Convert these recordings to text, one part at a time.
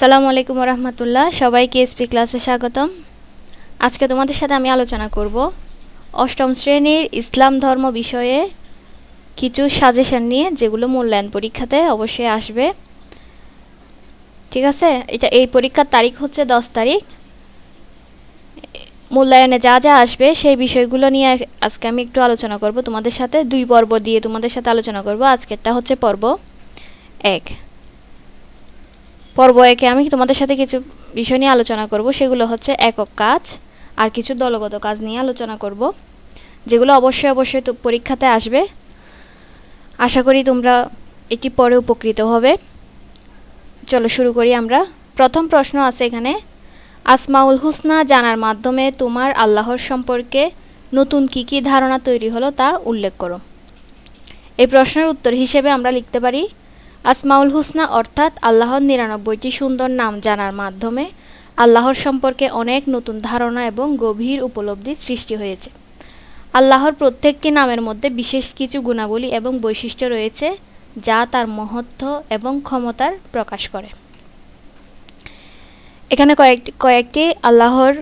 আসসালামু আলাইকুম রহমতুল্লাহ সবাইকে এসপি ক্লাসে স্বাগতম। আজকে তোমাদের সাথে আমি আলোচনা করব অষ্টম শ্রেণির ইসলাম ধর্ম বিষয়ে কিছু সাজেশন নিয়ে, যেগুলো মূল্যায়ন পরীক্ষাতে অবশ্যই আসবে। ঠিক আছে? এটা এই পরীক্ষার তারিখ হচ্ছে দশ তারিখ। মূল্যায়নে যা যা আসবে, সেই বিষয়গুলো নিয়ে আজকে আমি একটু আলোচনা করব তোমাদের সাথে। দুই পর্ব দিয়ে তোমাদের সাথে আলোচনা করব। আজকেরটা হচ্ছে পর্ব এক। পর্ব একে আমি তোমাদের সাথে কিছু বিষয় নিয়ে আলোচনা করব? সেগুলো হচ্ছে একক কাজ আর কিছু দলগত কাজ নিয়ে আলোচনা করব, যেগুলো অবশ্যই অবশ্যই তো পরীক্ষাতে আসবে। আশা করি তোমরা এটি পরে উপকৃত হবে। চলো শুরু করি আমরা। প্রথম প্রশ্ন আছে এখানে, আসমাউল হুসনা জানার মাধ্যমে তোমার আল্লাহর সম্পর্কে নতুন কি কি ধারণা তৈরি হলো তা উল্লেখ করো। এই প্রশ্নের উত্তর হিসেবে আমরা লিখতে পারি আসমাউল হুসনা অর্থাৎ আল্লাহর নিরানব্বইটি সুন্দর নাম জানার মাধ্যমে আল্লাহর সম্পর্কে অনেক নতুন ধারণা এবং গভীর উপলব্ধি সৃষ্টি হয়েছে। আল্লাহর প্রত্যেকটি নামের মধ্যে বিশেষ কিছু গুণাবলী এবং বৈশিষ্ট্য রয়েছে যা তার মহত্ব এবং ক্ষমতার প্রকাশ করে। এখানে কয়েকটি কয়েকটি আল্লাহর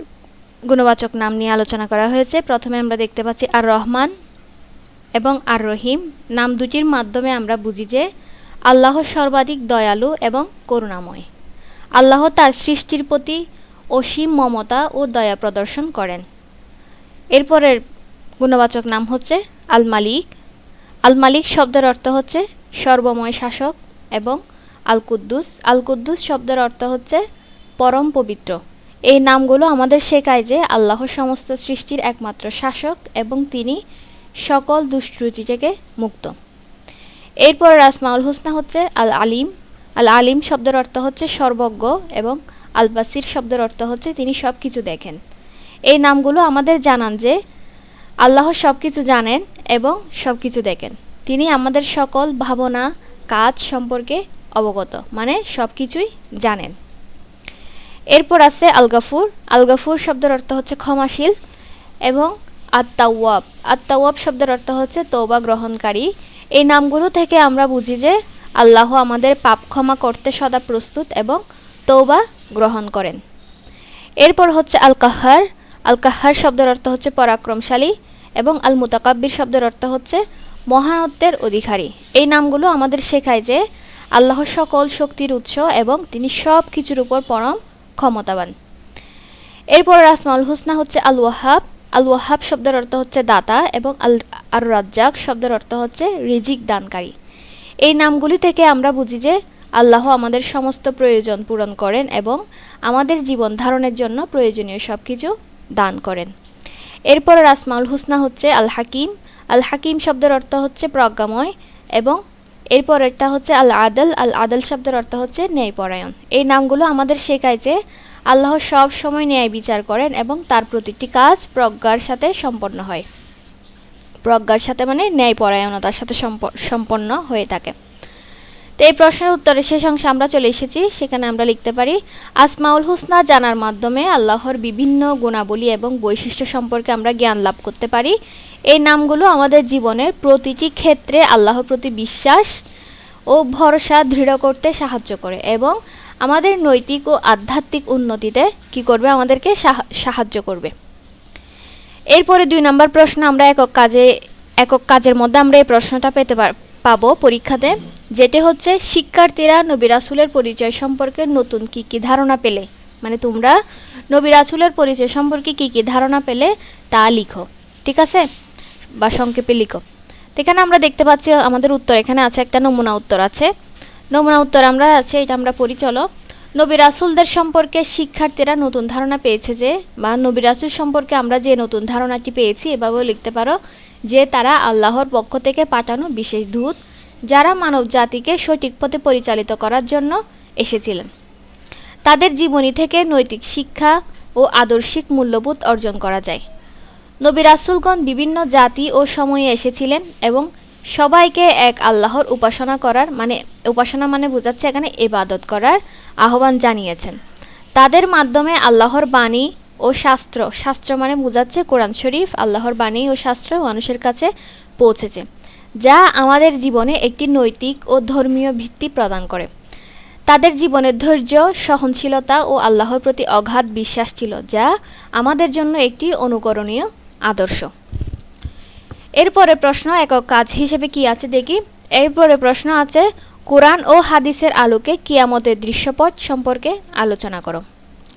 গুণবাচক নাম নিয়ে আলোচনা করা হয়েছে। প্রথমে আমরা দেখতে পাচ্ছি আর রহমান এবং আর রহিম নাম দুটির মাধ্যমে আমরা বুঝি যে আল্লাহ সর্বাধিক দয়ালু এবং করুণাময়। আল্লাহ তার সৃষ্টির প্রতি অসীম মমতা ও দয়া প্রদর্শন করেন। এরপরের গুণবাচক নাম হচ্ছে আল মালিক আল মালিক শব্দের অর্থ হচ্ছে সর্বময় শাসক এবং আল কুদ্দুস আল কুদ্দুস শব্দের অর্থ হচ্ছে পরম পবিত্র। এই নামগুলো আমাদের শেখায় যে আল্লাহ সমস্ত সৃষ্টির একমাত্র শাসক এবং তিনি সকল দুষ্কৃতি থেকে মুক্ত। এরপর রাসমাউল হুসনা হচ্ছে আল আলিম। আল আলিম শব্দের অর্থ হচ্ছে সর্বজ্ঞ এবং আল বাসির শব্দের অর্থ হচ্ছে তিনি সব কিছু দেখেন। এই নামগুলো আমাদের জানান যে আল্লাহ সব কিছু জানেন এবং সব কিছু দেখেন। তিনি আমাদের সকল ভাবনা, কাজ সম্পর্কে অবগত মানে সব কিছুই জানেন। এরপর আছে আলগাফুর আলগাফুর শব্দের অর্থ হচ্ছে ক্ষমাশীল এবং আত্মাওয়াব আত্মাওয়াব শব্দের অর্থ হচ্ছে তৌবা গ্রহণকারী এই নামগুলো থেকে আমরা বুঝি যে আল্লাহ আমাদের পাপ ক্ষমা করতে সদা প্রস্তুত এবং তৌবা গ্রহণ করেন। এরপর হচ্ছে আল কাহার আল কাহার শব্দের অর্থ হচ্ছে পরাক্রমশালী এবং আল মুতাকাব্বির শব্দের অর্থ হচ্ছে মহানত্বের অধিকারী। এই নামগুলো আমাদের শেখায় যে আল্লাহ সকল শক্তির উৎস এবং তিনি সব কিছুর উপর পরম ক্ষমতাবান। এরপর রাসমাউল হুসনা হচ্ছে আল ওয়াহাব আল ওয়াহাব শব্দের অর্থ হচ্ছে দাতা এবং আল আর রাজ্জাক শব্দের অর্থ হচ্ছে রিজিক দানকারী। এই নামগুলি থেকে আমরা বুঝি যে আল্লাহ আমাদের সমস্ত প্রয়োজন পূরণ করেন এবং আমাদের জীবন ধারণের জন্য প্রয়োজনীয় সব কিছু দান করেন। এরপর রাসমাউল হুসনা হচ্ছে আল হাকিম আল হাকিম শব্দের অর্থ হচ্ছে প্রজ্ঞাময় এবং এরপর একটা হচ্ছে আল আদল আল আদল শব্দের অর্থ হচ্ছে ন্যায়পরায়ণ। এই নামগুলো আমাদের শেখায় যে আল্লাহ সব সময় ন্যায় বিচার করেন এবং তার প্রতিটি কাজ প্রজ্ঞার সাথে সম্পন্ন হয়। প্রজ্ঞার সাথে মানে ন্যায়পরায়ণতার সাথে সম্পন্ন হয়ে থাকে। তো এই প্রশ্নের উত্তরে শেষ অংশে আমরা চলে এসেছি। সেখানে আমরা লিখতে পারি, আসমাউল হুসনা জানার মাধ্যমে আল্লাহর বিভিন্ন গুণাবলী এবং বৈশিষ্ট্য সম্পর্কে আমরা জ্ঞান লাভ করতে পারি। এই নামগুলো আমাদের জীবনের প্রতিটি ক্ষেত্রে আল্লাহর প্রতি বিশ্বাস ও ভরসা দৃঢ় করতে সাহায্য করে এবং আমাদের নৈতিক ও আধ্যাত্মিক উন্নতিতে কি করবে? আমাদেরকে সাহায্য করবে। এরপরে দুই নম্বর প্রশ্ন, আমরা একক কাজে, একক কাজের মধ্যে আমরা এই প্রশ্নটা পেতে পাবো পরীক্ষাতে, যেটি হচ্ছে, শিক্ষার্থীরা নবী রাসুলের পরিচয় সম্পর্কে নতুন কি কি ধারণা পেলে? মানে তোমরা নবী রাসুলের পরিচয় সম্পর্কে কি কি ধারণা পেলে, তা লিখো, ঠিক আছে? বা সংক্ষেপে লিখো। এখানে আমরা দেখতে পাচ্ছি, আমাদের উত্তর এখানে আছে, একটা নমুনা উত্তর আছে। নমুনা উত্তর আমরা আছে, এটা আমরা পড়ি চলো নবী রাসুলদের সম্পর্কে শিক্ষার্থীরা নতুন ধারণা পেয়েছে যে, বা নবী রাসুল সম্পর্কে আমরা যে নতুন ধারণাটি পেয়েছি এভাবেও লিখতে পারো যে, তারা আল্লাহর পক্ষ থেকে পাঠানো বিশেষ দূত, যারা মানব জাতিকে সঠিক পথে পরিচালিত করার জন্য এসেছিলেন। তাদের জীবনী থেকে নৈতিক শিক্ষা ও আদর্শিক মূল্যবোধ অর্জন করা যায়। নবী রাসুলগণ বিভিন্ন জাতি ও সময়ে এসেছিলেন এবং সবাইকে এক আল্লাহর উপাসনা করার মানে উপাসনা মানে বোঝাচ্ছে এখানে এবাদত করার আহ্বান জানিয়েছেন। তাদের মাধ্যমে আল্লাহর বাণী ও শাস্ত্র শাস্ত্র মানে বোঝাচ্ছে কোরআন শরীফ, আল্লাহর বাণী ও শাস্ত্র মানুষের কাছে পৌঁছেছে, যা আমাদের জীবনে একটি নৈতিক ও ধর্মীয় ভিত্তি প্রদান করে। তাদের জীবনের ধৈর্য, সহনশীলতা ও আল্লাহর প্রতি অগাধ বিশ্বাস ছিল, যা আমাদের জন্য একটি অনুকরণীয় আদর্শ। এরপরে প্রশ্ন একক কাজ হিসেবে কি আছে দেখি। এরপরে প্রশ্ন আছে, কোরআন ও হাদিসের আলোকে কিয়ামতের দৃশ্যপট সম্পর্কে আলোচনা করো।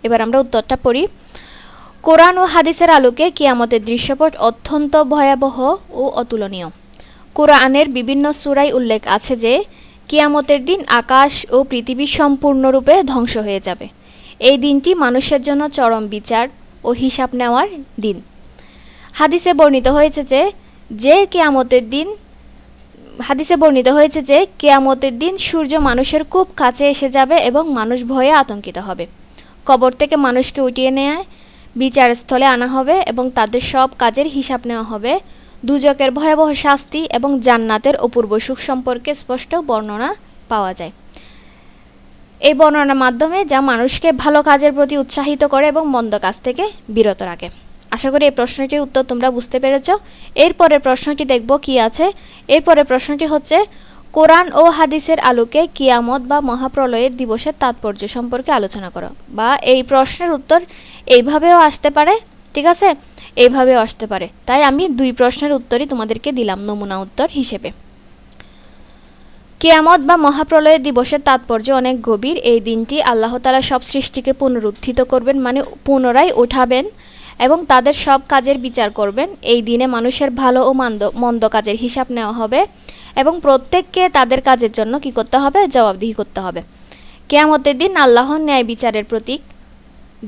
এবার আমরা উত্তরটা পড়ি। কোরআন ও হাদিসের আলোকে কিয়ামতের দৃশ্যপট অত্যন্ত ভয়াবহ ও অতুলনীয়। কোরআনের বিভিন্ন সূরায় উল্লেখ আছে যে, কিয়ামতের দিন আকাশ ও পৃথিবী সম্পূর্ণরূপে ধ্বংস হয়ে যাবে। এই দিনটি মানুষের জন্য চরম বিচার ও হিসাব নেওয়ার দিন। হাদিসে বর্ণিত হয়েছে যে যে কেয়ামতের দিন, হাদিসে বর্ণিত হয়েছে যে কেয়ামতের দিন সূর্য মানুষের খুব কাছে এসে যাবে এবং মানুষ ভয়ে আতঙ্কিত হবে। কবর থেকে মানুষকে উঠিয়ে নেয় বিচার স্থলে আনা হবে এবং তাদের সব কাজের হিসাব নেওয়া হবে। দুজকের ভয়াবহ শাস্তি এবং জান্নাতের অপূর্ব সুখ সম্পর্কে স্পষ্ট বর্ণনা পাওয়া যায়। এই বর্ণনার মাধ্যমে যা মানুষকে ভালো কাজের প্রতি উৎসাহিত করে এবং মন্দ কাজ থেকে বিরত রাখে। আশা করি এই প্রশ্নটির উত্তর তোমরা বুঝতে পেরেছ। এরপরে প্রশ্নটি দেখব কি আছে। এরপরে প্রশ্নটি হচ্ছে, কোরআন ও হাদিসের আলোকে কিয়ামত বা মহাপ্রলয়ের দিবসের তাৎপর্য সম্পর্কে আলোচনা করো। বা এই প্রশ্নের উত্তর এইভাবেও আসতে পারে, ঠিক আছে? এইভাবেও আসতে পারে। তাই আমি দুই প্রশ্নের উত্তরই তোমাদেরকে দিলাম নমুনা উত্তর হিসেবে। কেয়ামত বা মহাপ্রলয়ের দিবসের তাৎপর্য অনেক গভীর। এই দিনটি আল্লাহ তালা সব সৃষ্টিকে পুনরুত্থিত করবেন মানে পুনরায় উঠাবেন। এবং তাদের সব কাজের বিচার করবেন। এই দিনে মানুষের ভালো ও মন্দ মন্দ কাজের হিসাব নেওয়া হবে এবং প্রত্যেককে তাদের কাজের জন্য কি করতে হবে? জবাবদিহি করতে হবে। কেয়ামতের দিন আল্লাহর ন্যায় বিচারের প্রতীক,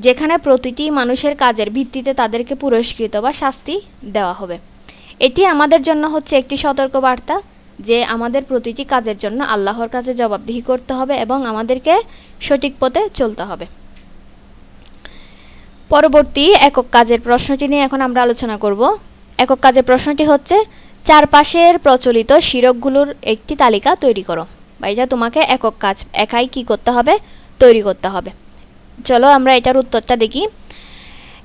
যেখানে প্রতিটি মানুষের কাজের ভিত্তিতে তাদেরকে পুরস্কৃত বা শাস্তি দেওয়া হবে। এটি আমাদের জন্য হচ্ছে একটি সতর্ক বার্তা যে আমাদের প্রতিটি কাজের জন্য আল্লাহর কাছে জবাবদিহি করতে হবে এবং আমাদেরকে সঠিক পথে চলতে হবে। পরবর্তী একক কাজের প্রশ্নটি নিয়ে এখন আমরা আলোচনা করব। একক কাজের প্রশ্নটি হচ্ছে, চারপাশের প্রচলিত শিরকগুলোর একটি তালিকা তৈরি করো। বা এটা তোমাকে একক কাজ একাই কি করতে হবে? তৈরি করতে হবে। চলো আমরা এটার উত্তরটা দেখি।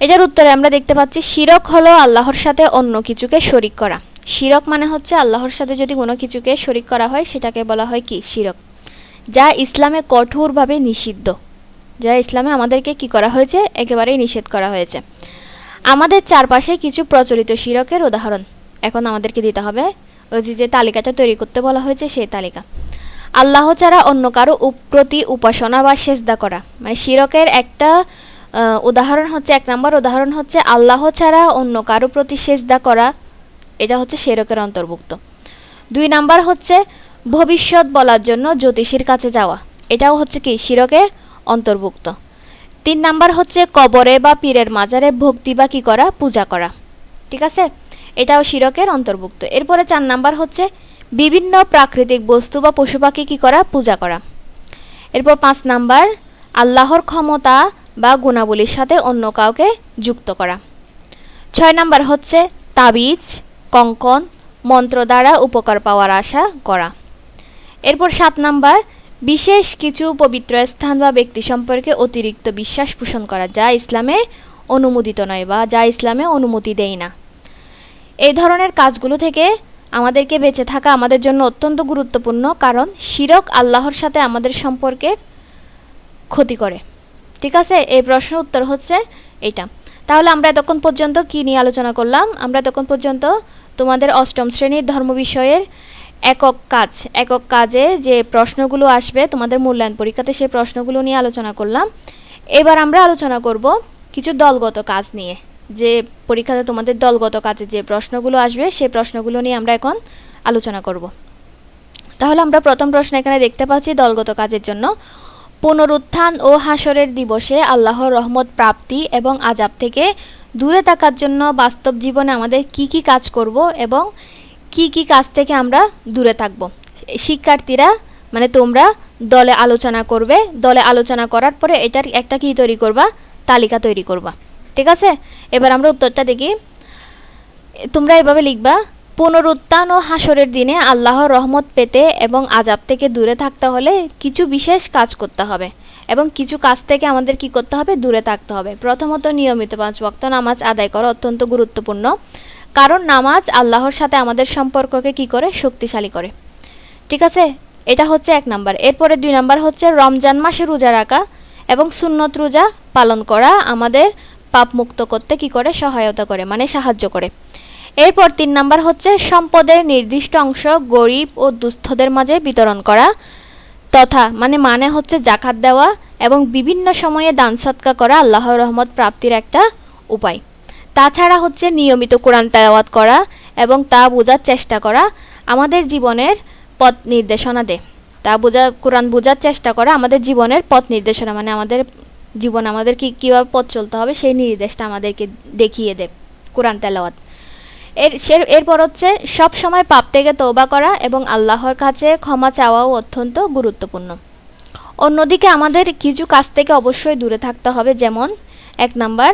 এটার উত্তরে আমরা দেখতে পাচ্ছি, শিরক হলো আল্লাহর সাথে অন্য কিছুকে শরিক করা। শিরক মানে হচ্ছে আল্লাহর সাথে যদি কোনো কিছুকে শরিক করা হয়, সেটাকে বলা হয় কি? শিরক। যা ইসলামে কঠোরভাবে নিষিদ্ধ। যা ইসলামে আমাদেরকে কি করা হয়েছে? একেবারেই নিষেধ করা হয়েছে। আমাদের চারপাশে কিছু প্রচলিত শিরকের উদাহরণ এখন আমাদেরকে দিতে হবে। ওই যে তালিকাটা তৈরি করতে বলা হয়েছে, সেই তালিকা। আল্লাহ ছাড়া অন্য কারও প্রতি উপাসনা বা সেজদা করা। মানে শিরকের একটা উদাহরণ হচ্ছে, এক নম্বর উদাহরণ হচ্ছে, আল্লাহ ছাড়া অন্য কারও প্রতি সেজদা করা। এটা হচ্ছে শিরকের অন্তর্ভুক্ত। দুই নাম্বার হচ্ছে, ভবিষ্যৎ বলার জন্য জ্যোতিষীর কাছে যাওয়া। এটাও হচ্ছে কি? শিরকের অন্তর্ভুক্ত। তিন নাম্বার হচ্ছে কবরে বা পীরের মাজারে ভক্তি বা কি করা? পূজা করা। ঠিক আছে? এটাও শিরকের অন্তর্ভুক্ত। এরপরে চার নাম্বার হচ্ছে বিভিন্ন প্রাকৃতিক বস্তু বা পশু পাখি কী করা? পূজা করা। এরপর পাঁচ নাম্বার, আল্লাহর ক্ষমতা বা গুণাবলীর সাথে অন্য কাউকে যুক্ত করা। ছয় নাম্বার হচ্ছে তাবিজ, কঙ্কন, মন্ত্র দ্বারা উপকার পাওয়ার আশা করা। এরপর সাত নাম্বার বিশেষ কিছু পবিত্র স্থান বা ব্যক্তি সম্পর্কে অতিরিক্ত বিশ্বাস পোষণ করা যা ইসলামে অনুমোদিত নয় বা যা ইসলামে অনুমতি দেয় না। এই ধরনের কাজগুলো থেকে আমাদেরকে বেঁচে থাকা আমাদের জন্য অত্যন্ত গুরুত্বপূর্ণ কারণ শিরক আল্লাহর সাথে আমাদের সম্পর্কে ক্ষতি করে। ঠিক আছে? এই প্রশ্নের উত্তর হচ্ছে এটা। তাহলে আমরা এতক্ষণ পর্যন্ত কি নিয়ে আলোচনা করলাম? আমরা এতক্ষণ পর্যন্ত তোমাদের অষ্টম শ্রেণির ধর্ম বিষয়ের একক কাজ, একক কাজে যে প্রশ্নগুলো আসবে, তোমাদের মূল্যায়ন পরীক্ষাতে সেই প্রশ্নগুলো নিয়ে আলোচনা করলাম। এবার আমরা আলোচনা করব কিছু দলগত কাজ নিয়ে। যে পরীক্ষাতে তোমাদের দলগত কাজে যে প্রশ্নগুলো আসবে, সেই প্রশ্নগুলো নিয়ে আমরা এখন আলোচনা করব। তাহলে আমরা প্রথম প্রশ্ন এখানে দেখতে পাচ্ছি দলগত কাজের জন্য। পুনরুত্থান ও হাসরের দিবসে আল্লাহর রহমত, প্রাপ্তি এবং আজাব থেকে দূরে থাকার জন্য বাস্তব জীবনে আমাদের কি কি কাজ করব এবং কি কি কাজ থেকে আমরা দূরে থাকব? শিক্ষার্থীরা মানে তোমরা দলে আলোচনা করবে, দলে আলোচনা করার পরে এটার একটা কি তৈরি করবা? তালিকা তৈরি করবা। ঠিক আছে? এবার আমরা উত্তরটা দেখি। তোমরা এভাবে লিখবা, পুনরুত্থান ও হাসরের দিনে আল্লাহর রহমত পেতে এবং আজাব থেকে দূরে থাকতে হলে কিছু বিশেষ কাজ করতে হবে এবং কিছু কাজ থেকে আমাদের কি করতে হবে? দূরে থাকতে হবে। প্রথমত নিয়মিত পাঁচ বক্ত নামাজ আদায় করা অত্যন্ত গুরুত্বপূর্ণ। কারণ নামাজ আল্লাহর সাথে আমাদের সম্পর্ককে কি করে? শক্তিশালী করে। ঠিক আছে? এটা হচ্ছে এক নাম্বার। এরপরে দুই নাম্বার হচ্ছে রমজান মাসে রোজা রাখা এবং সুন্নত রোজা পালন করা আমাদের পাপ মুক্ত করতে কি করে? সহায়তা করে মানে সাহায্য করে। এরপর তিন নাম্বার হচ্ছে সম্পদের নির্দিষ্ট অংশ গরিব ও দুস্থদের মাঝে বিতরণ করা তথা মানে মানে হচ্ছে জাকাত দেওয়া এবং বিভিন্ন সময়ে দান সৎকা করা আল্লাহর রহমত প্রাপ্তির একটা উপায়। তাছাড়া হচ্ছে নিয়মিত কোরআন তেলাওয়াত করা এবং তা বোঝার চেষ্টা করা আমাদের জীবনের পথ নির্দেশনা দেয় তা বোঝা, কোরআন বোঝার চেষ্টা করা আমাদের জীবনের পথ নির্দেশনা মানে আমাদের জীবন, আমাদের কি, কীভাবে পথ চলতে হবে সেই নির্দেশটা আমাদেরকে দেখিয়ে দেয় কোরআন তেলাওয়াত। এর এরপর হচ্ছে সব সময় পাপ থেকে তৌবা করা এবং আল্লাহর কাছে ক্ষমা চাওয়াও অত্যন্ত গুরুত্বপূর্ণ। অন্যদিকে আমাদের কিছু কাজ থেকে অবশ্যই দূরে থাকতে হবে, যেমন এক নাম্বার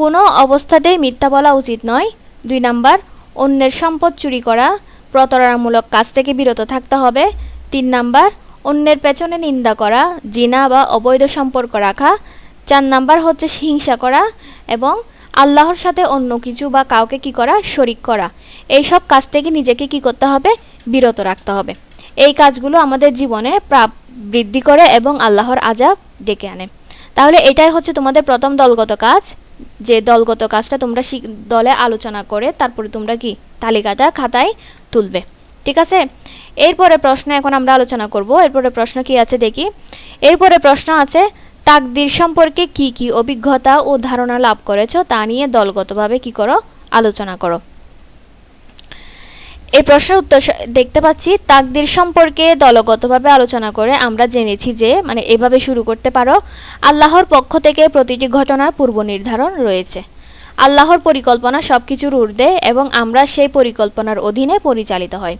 কোনো অবস্থাতেই মিথ্যা বলা উচিত নয়। দুই নাম্বার, অন্যের সম্পদ চুরি করা, প্রতারণামূলক কাজ থেকে বিরত থাকতে হবে। তিন নাম্বার, অন্যের পেছনে নিন্দা করা, জিনা বা অবৈধ সম্পর্ক রাখা। চার নাম্বার হচ্ছে হিংসা করা এবং আল্লাহর সাথে অন্য কিছু বা কাউকে কি করা, শরিক করা। এই সব কাজ থেকে নিজেকে কি করতে হবে? বিরত রাখতে হবে। এই কাজগুলো আমাদের জীবনে প্রাপ বৃদ্ধি করে এবং আল্লাহর আজাব ডেকে আনে। তাহলে এটাই হচ্ছে তোমাদের প্রথম দলগত কাজ। যে দলগত কাজটা তোমরা দলে আলোচনা করে তারপরে তোমরা কি তালিকাটা খাতায় তুলবে। ঠিক আছে? এরপরে প্রশ্ন এখন আমরা আলোচনা করব। এরপরে প্রশ্ন কি আছে দেখি? এরপরে প্রশ্ন আছে, তাকদির সম্পর্কে কি কি অভিজ্ঞতা ও ধারণা লাভ করেছ তা নিয়ে দলগতভাবে কি করো? আলোচনা করো। এই প্রশ্নের উত্তর দেখতে পাচ্ছি। তাকদির সম্পর্কে দলগতভাবে আলোচনা করে আমরা জেনেছি যে মানে এভাবে শুরু করতে পারো, আল্লাহর পক্ষ থেকে প্রতিটি ঘটনার পূর্ব নির্ধারণ রয়েছে। আল্লাহর পরিকল্পনা সবকিছুর ঊর্ধ্বে এবং আমরা সেই পরিকল্পনার অধীনে পরিচালিত হয়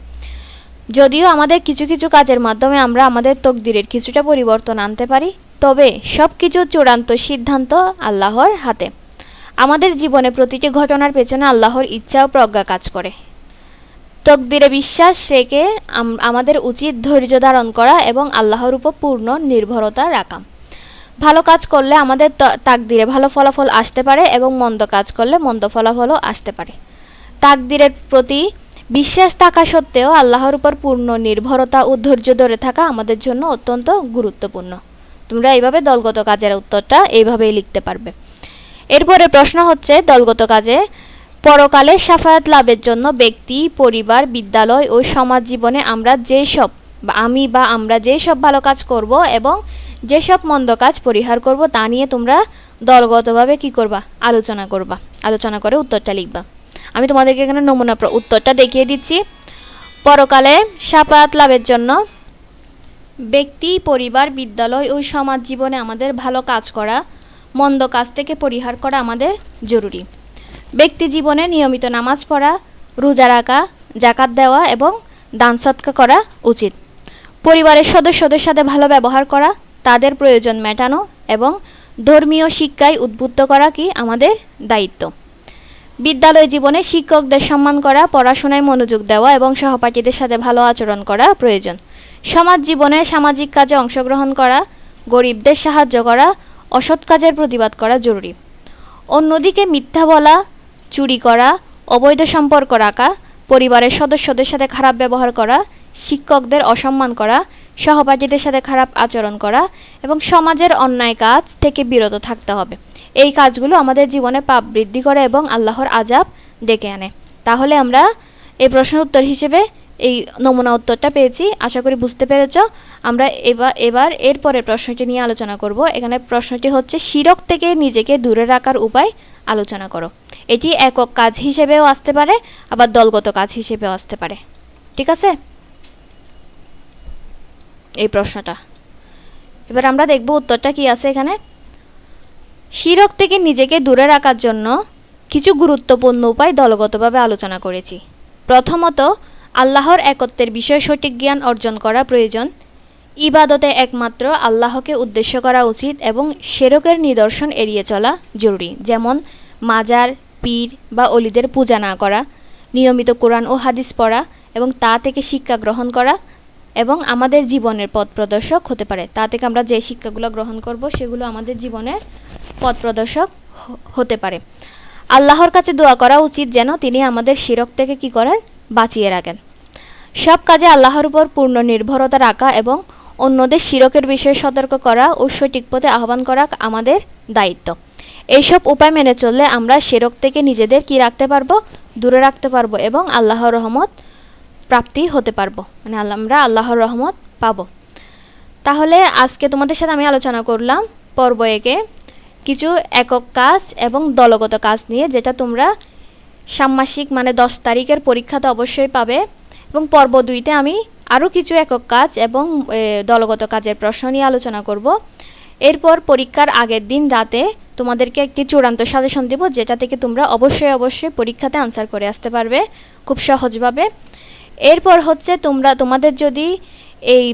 যদিও আমাদের কিছু কিছু কাজের মাধ্যমে আমরা আমাদের তকদিরের কিছুটা পরিবর্তন আনতে পারি, তবে সব কিছু চূড়ান্ত সিদ্ধান্ত আল্লাহর হাতে। আমাদের জীবনে প্রতিটি ঘটনার পেছনে আল্লাহর ইচ্ছা ও প্রজ্ঞা কাজ করে। তকদিরে বিশ্বাস রেখে আমাদের উচিত ধৈর্য ধারণ করা এবং আল্লাহর উপর পূর্ণ নির্ভরতা রাখা। ভালো কাজ করলে আমাদের তাকদিরে ভালো ফলাফল আসতে পারে এবং মন্দ কাজ করলে মন্দ ফলাফলও আসতে পারে। তাকদিরের প্রতি বিশ্বাস থাকা সত্ত্বেও আল্লাহর উপর পূর্ণ নির্ভরতা ও ধৈর্য ধরে থাকা আমাদের জন্য অত্যন্ত গুরুত্বপূর্ণ। তোমরা এইভাবে দলগত কাজের উত্তরটা এইভাবেই লিখতে পারবে। এরপরে প্রশ্ন হচ্ছে, দলগত কাজে পরকালে সাফায়াত লাভের জন্য ব্যক্তি, পরিবার, বিদ্যালয় ও সমাজ জীবনে আমরা যেসব আমি বা আমরা যেসব ভালো কাজ করব এবং যেসব মন্দ কাজ পরিহার করব তা নিয়ে তোমরা দলগতভাবে কি করবা? আলোচনা করবা। আলোচনা করে উত্তরটা লিখবা। আমি তোমাদেরকে এখানে নমুনা উত্তরটা দেখিয়ে দিচ্ছি। পরকালে সাফায়াত লাভের জন্য ব্যক্তি, পরিবার, বিদ্যালয় ও সমাজ জীবনে আমাদের ভালো কাজ করা, মন্দ কাজ থেকে পরিহার করা আমাদের জরুরি। ব্যক্তি জীবনে নিয়মিত নামাজ পড়া, রোজা রাখা, জাকাত দেওয়া এবং দান সৎকা করা উচিত। পরিবারের সদস্যদের সাথে ভালো ব্যবহার করা, তাদের প্রয়োজন মেটানো এবং ধর্মীয় শিক্ষায় উদ্বুদ্ধ করা কি আমাদের দায়িত্ব। বিদ্যালয় জীবনে শিক্ষকদের সম্মান করা, পড়াশোনায় মনোযোগ দেওয়া এবং সহপাঠীদের সাথে ভালো আচরণ করা প্রয়োজন। সমাজ জীবনে সামাজিক কাজে অংশগ্রহণ করা, গরিবদের সাহায্য করা, অসৎ কাজের প্রতিবাদ করা জরুরি। অন্যদিকে মিথ্যা বলা চুরি করা, অবৈধ সম্পর্ক রাখা, পরিবারের সদস্যদের সাথে খারাপ ব্যবহার করা, শিক্ষকদের অসম্মান করা, সহপাঠীদের সাথে খারাপ আচরণ করা এবং সমাজের অন্যায় কাজ থেকে বিরত থাকতে হবে। এই কাজগুলো আমাদের জীবনে পাপ বৃদ্ধি করে এবং আল্লাহর আজাব ডেকে আনে। তাহলে আমরা এই প্রশ্নের উত্তর হিসেবে এই নমুনা উত্তরটা পেয়েছি। আশা করি বুঝতে পেরেছ। আমরা এবার এবার এর পরের প্রশ্নটি নিয়ে আলোচনা করব। এখানে প্রশ্নটি হচ্ছে, শিরক থেকে নিজেকে দূরে রাখার উপায় আলোচনা করো। এটি একক কাজ হিসেবেও আসতে পারে, আবার দলগত কাজ হিসেবেও আসতে পারে। ঠিক আছে? এই প্রশ্নটা। এবার আমরা দেখব উত্তরটা কি আছে এখানে। শিরক থেকে নিজেকে দূরে রাখার জন্য কিছু গুরুত্বপূর্ণ উপায় দলগতভাবে আলোচনা করেছি। প্রথমত আল্লাহর একত্বের বিষয়ে সঠিক জ্ঞান অর্জন করা প্রয়োজন। ইবাদতে একমাত্র আল্লাহকে উদ্দেশ্য করা উচিত এবং সেরকের নিদর্শন এড়িয়ে চলা জরুরি, যেমন মাজার, পীর বা অলিদের পূজা না করা, নিয়মিত কোরআন ও হাদিস পড়া এবং তা থেকে শিক্ষা গ্রহণ করা এবং আমাদের জীবনের পথ প্রদর্শক হতে পারে। তা থেকে আমরা যে শিক্ষাগুলো গ্রহণ করব, সেগুলো আমাদের জীবনের পথ প্রদর্শক হতে পারে। আল্লাহর কাছে দোয়া করা উচিত যেন তিনি আমাদের শিরক থেকে কি করেন? বাঁচিয়ে রাখেন। সব কাজে আল্লাহর উপর পূর্ণ নির্ভরতা রাখা এবং অন্যদের শিরকের বিষয়ে সতর্ক করা ও সঠিক পথে আহ্বান করা আমাদের দায়িত্ব। এইসব উপায় মেনে চললে আমরা শিরক থেকে নিজেদের কি রাখতে পারব? দূরে রাখতে পারব এবং আল্লাহর রহমত প্রাপ্তি হতে পারব। মানে আমরা আল্লাহর রহমত পাবো। তাহলে আজকে তোমাদের সাথে আমি আলোচনা করলাম পর্ব একে কিছু একক কাজ এবং দলগত কাজ নিয়ে, যেটা তোমরা ষান্মাসিক মানে দশ তারিখের পরীক্ষাতে অবশ্যই পাবে। এবং পর্ব দুইতে আমি আরও কিছু একক কাজ এবং দলগত কাজের প্রশ্ন নিয়ে আলোচনা করব। এরপর পরীক্ষার আগের দিন রাতে তোমাদেরকে একটি চূড়ান্ত সাজেশন দেব, যেটা থেকে তোমরা অবশ্যই অবশ্যই পরীক্ষাতে আনসার করে আসতে পারবে খুব সহজভাবে। এরপর হচ্ছে তোমরা, তোমাদের যদি এই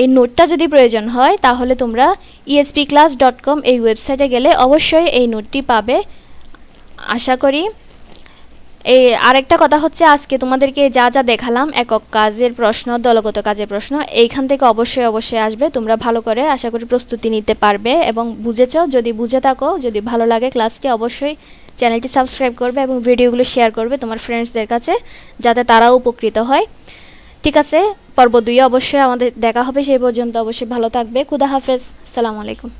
এই নোটটা যদি প্রয়োজন হয়, তাহলে তোমরা ইএসপি ক্লাস ডট কম এই ওয়েবসাইটে গেলে অবশ্যই এই নোটটি পাবে। আশা করি এই আরেকটা কথা হচ্ছে, আজকে তোমাদেরকে যা যা দেখালাম, একক কাজের প্রশ্ন, দলগত কাজের প্রশ্ন, এইখান থেকে অবশ্যই অবশ্যই আসবে। তোমরা ভালো করে, আশা করি, প্রস্তুতি নিতে পারবে এবং বুঝেছ। যদি বুঝে থাকো, যদি ভালো লাগে ক্লাসটি অবশ্যই চ্যানেলটি সাবস্ক্রাইব করবে এবং ভিডিওগুলো শেয়ার করবে তোমার ফ্রেন্ডসদের কাছে, যাতে তারাও উপকৃত হয়। ঠিক আছে, পর্ব দুই অবশ্যই আমাদের দেখা হবে, সেই পর্যন্ত অবশ্যই ভালো থাকবে। খুদা হাফেজ। সালামু আলাইকুম।